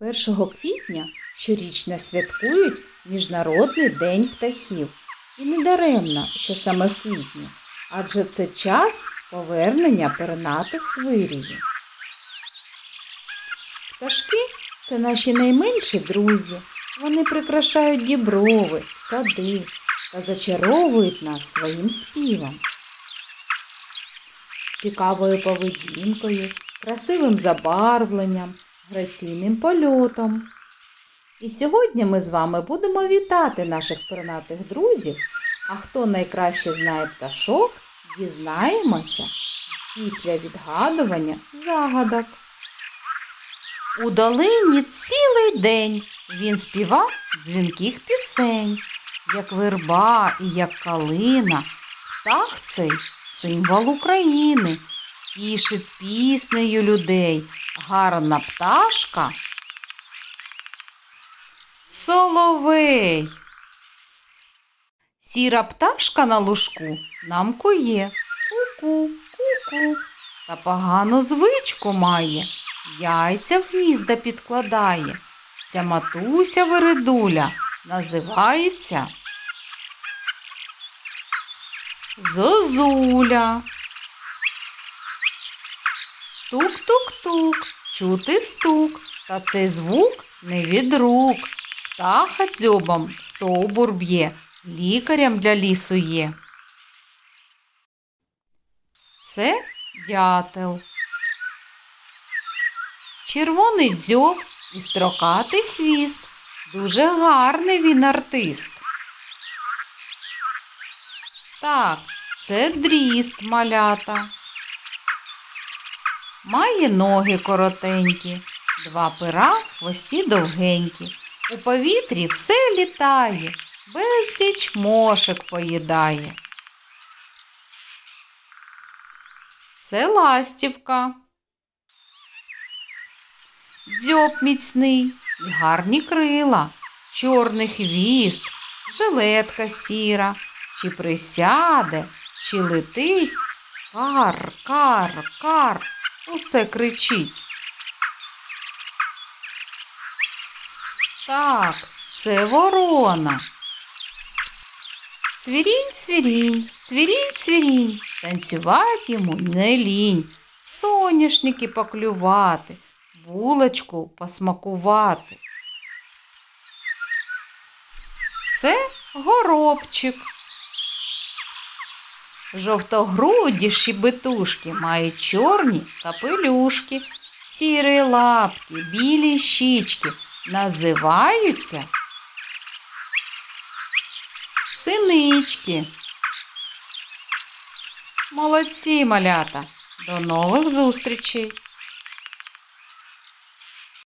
1 квітня щорічно святкують Міжнародний день птахів. І не даремно, що саме в квітні, адже це час повернення пернатих з. Пташки це наші найменші друзі. Вони прикрашають діброви, сади та зачаровують нас своїм співом. Цікавою поведінкою, красивим забарвленням, граційним польотом. І сьогодні ми з вами будемо вітати наших пернатих друзів. А хто найкраще знає пташок, дізнаємося після відгадування загадок. У долині цілий день він співав дзвінких пісень, як верба і як калина. Птах цей символ України, тішить піснею людей. Гарна пташка. Соловей. Сіра пташка на лужку нам кує. Ку-ку, ку-ку. Та погану звичку має. Яйця в гнізда підкладає. Ця матуся вередуля називається Зозуля. Тук-тук-тук, чути стук, та цей звук не від рук. Птаха дзьобом стовбур б'є, лікарям для лісу є. Це дятел. Червоний дзьоб і строкатий хвіст. Дуже гарний він артист. Так, це дріст малята. Має ноги коротенькі, два пера в хвості довгенькі. У повітрі все літає, безліч мошек поїдає. Це ластівка. Дзьоб міцний і гарні крила, чорний хвіст, жилетка сіра, чи присяде, чи летить. Кар, кар, кар, усе кричить. Так, це ворона. Цвірінь, цвірінь, цвірінь, цвірінь, танцювати йому не лінь, соняшники поклювати, булочку посмакувати. Це горобчик. Жовтогруді шібетушки мають чорні капелюшки, сірі лапки, білі щічки називаються синички. Молодці, малята! До нових зустрічей!